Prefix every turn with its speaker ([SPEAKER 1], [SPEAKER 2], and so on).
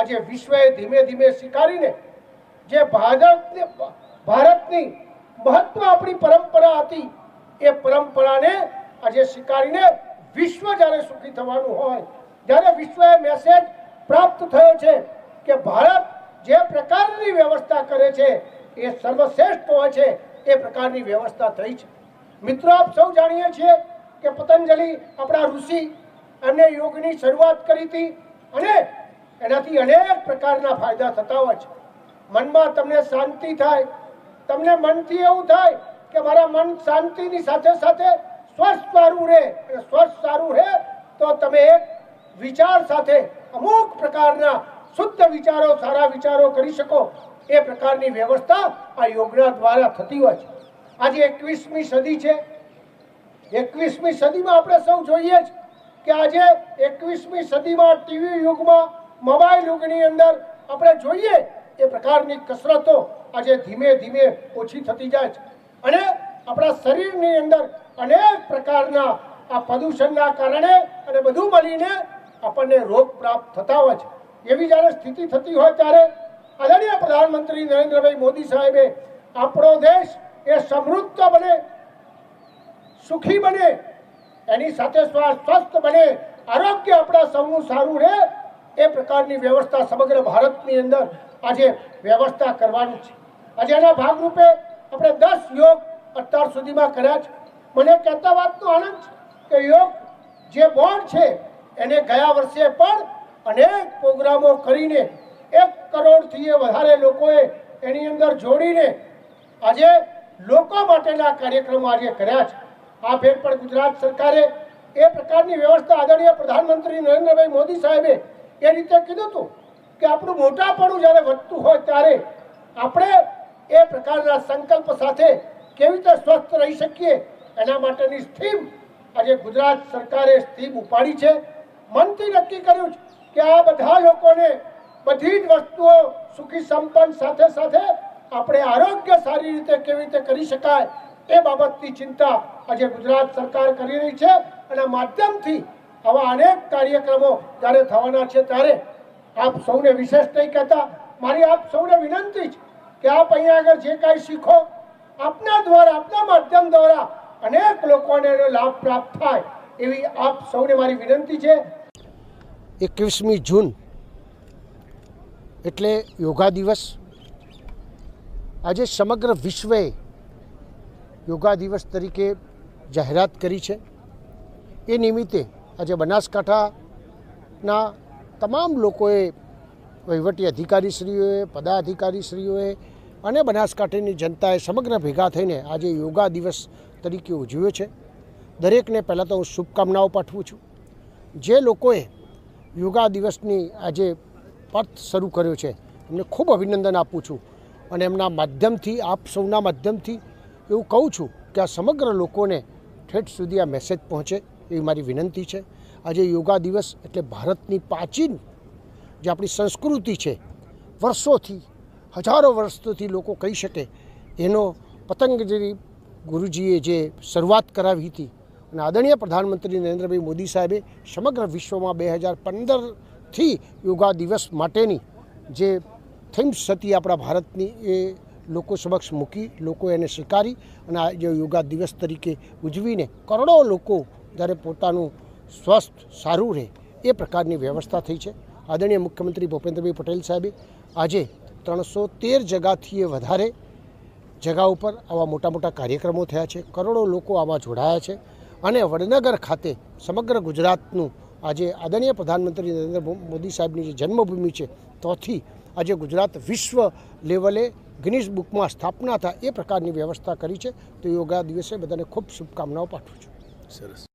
[SPEAKER 1] આજે વિશ્વએ ધીમે ધીમે સ્વીકારીને જે ભારતને ભારતની મહત્વ આપણી પરંપરા હતી, એ પરંપરાને આજે સ્વીકારીને વિશ્વ જ્યારે સુખી થવાનું હોય, ત્યારે વિશ્વએ મેસેજ પ્રાપ્ત થયો છે કે ભારત જે પ્રકારની વ્યવસ્થા કરે છે, એ સર્વશ્રેષ્ઠ હોય છે, એ પ્રકારની વ્યવસ્થા થઈ છે. મિત્રો, આપ સૌ જાણીએ છીએ કે પતંજલિ આપણા ઋષિ એમને યોગની શરૂઆત કરી હતી અને એનાથી અનેક પ્રકારના ફાયદા થતા હોય છે. મનમાં તમને શાંતિ થાય. તમને મનથી એવું થાય કે મારા મન શાંતિની સાથે સાથે સ્વસ્થ સારું રહે. અને સ્વસ્થ સારું રહે તો તમે એક વિચાર સાથે અમુક પ્રકારના શુદ્ધ વિચારો, સારા વિચારો કરી શકો. એ પ્રકારની વ્યવસ્થા આ યોગના દ્વારા થતી હોય છે. આજે એકવીસમી સદી છે. એકવીસમી સદીમાં આપણે સૌ જોઈએ જ કે આજે એકવીસમી સદીમાં ટીવી યુગમાં મોબાઈલ યુગની અંદર આપણે જોઈએ એ પ્રકારની કસરતો આજે ધીમે ધીમે ઓછી થતી જાય છે. અને આપણા શરીરની અંદર અનેક પ્રકારના આ પ્રદૂષણના કારણે અને બધું મળીને આપણને રોગ પ્રાપ્ત થતા હોય છે. એવી જ્યારે સ્થિતિ થતી હોય ત્યારે આદરણીય પ્રધાનમંત્રી નરેન્દ્રભાઈ મોદી સાહેબે આપણો દેશ એ સમૃદ્ધ બને, સુખી બને, એની સાથે સ્વસ્થ બને, આરોગ્ય આપણા સૌનું સારું રહે એ પ્રકારની વ્યવસ્થા સમગ્ર ભારતની અંદર આજે વ્યવસ્થા કરવાની છે. આજે એના ભાગરૂપે આપણે દસ યોગ અત્યાર સુધીમાં કર્યા છે. મને કહેતા વાતનો આનંદ છે કે યોગ જે બોર્ડ છે એને ગયા વર્ષે પણ અનેક પ્રોગ્રામો કરીને એક કરોડથી વધારે લોકોએ એની અંદર જોડીને આજે લોકો માટેના કાર્યક્રમો આજે કર્યા છે. આ ફેર પણ ગુજરાત સરકારે એ પ્રકારની વ્યવસ્થા આદરણીય પ્રધાનમંત્રી નરેન્દ્રભાઈ મોદી સાહેબે એ રીતે કીધું હતું કે આપણું મોટાપણું જ્યારે વધતું હોય ત્યારે આપણે એ પ્રકારના સંકલ્પ સાથે કેવી રીતે સ્વસ્થ રહી શકીએ એના માટેની સ્કીમ આજે ગુજરાત સરકારે સ્કીમ ઉપાડી છે. મનથી નક્કી કર્યું કે આ બધા લોકોને બધી જ વસ્તુઓ સુખી સંપન્ન સાથે સાથે આપણે આરોગ્ય સારી રીતે કેવી રીતે કરી શકાય એ બાબતની ચિંતા આજે ગુજરાત સરકાર કરી રહી છે. અને માધ્યમથી આવા અનેક કાર્યક્રમો જ્યારે થવાના છે. ત્યારે આપ સૌને વિશેષ નહીં કહેતા, મારી આપ સૌને વિનંતી છે કે આપ અહીંયા આગળ જે કાંઈ શીખો, આપના દ્વારા, આપના માધ્યમ દ્વારા અનેક લોકોને લાભ પ્રાપ્ત થાય એવી આપ સૌને મારી વિનંતી છે.
[SPEAKER 2] એકવીસમી જૂન એટલે યોગા દિવસ. આજે સમગ્ર વિશ્વએ યોગા દિવસ તરીકે જાહેરાત કરી છે. એ નિમિત્તે આજે બનાસકાંઠાના તમામ લોકોએ વહીવટી અધિકારીશ્રીઓએ, પદાધિકારીશ્રીઓએ અને બનાસકાંઠાની જનતાએ સમગ્ર ભેગા થઈને આજે યોગા દિવસ તરીકે ઉજવ્યો છે. દરેકને પહેલાં તો હું શુભકામનાઓ પાઠવું છું. જે લોકોએ યોગા દિવસની આજે પર્થ શરૂ કર્યો છે, એમને ખૂબ અભિનંદન આપું છું અને એમના માધ્યમથી, આપ સૌના માધ્યમથી એવું કહું છું કે આ સમગ્ર લોકોને ઠેઠ સુધી આ મેસેજ પહોંચે. એવી મારી વિનંતી છે. આજે યોગા દિવસ એટલે ભારતની પ્રાચીન જે આપણી સંસ્કૃતિ છે, વર્ષોથી, હજારો વર્ષોથી લોકો કહી શકે, એનો પતંગજી ગુરુજીએ જે શરૂઆત કરાવી હતી અને આદરણીય પ્રધાનમંત્રી નરેન્દ્રભાઈ મોદી સાહેબે સમગ્ર વિશ્વમાં બે હજાર પંદરથી યોગા દિવસ માટેની જે થીમ્સ હતી આપણા ભારતની એ લોકો સમક્ષ મૂકી, લોકો એને સ્વીકારી અને આજે યોગા દિવસ તરીકે ઉજવીને કરોડો લોકો જ્યારે પોતાનું સ્વસ્થ, સારું રહે એ પ્રકારની વ્યવસ્થા થઈ છે. આદરણીય મુખ્યમંત્રી ભૂપેન્દ્રભાઈ પટેલ સાહેબે આજે ત્રણસો તેર જગાથી એ વધારે જગા ઉપર આવા મોટા મોટા કાર્યક્રમો થયા છે. કરોડો લોકો આમાં જોડાયા છે અને વડનગર ખાતે સમગ્ર ગુજરાતનું આજે આદરણીય પ્રધાનમંત્રી નરેન્દ્ર મોદી સાહેબની જે જન્મભૂમિ છે તોથી આજે ગુજરાત વિશ્વ લેવલે ગિનિશ બુકમાં સ્થાપના થાય એ પ્રકારની વ્યવસ્થા કરી છે. તો યોગા દિવસે બધાને ખૂબ શુભકામનાઓ પાઠવું છું.
[SPEAKER 3] સરસ.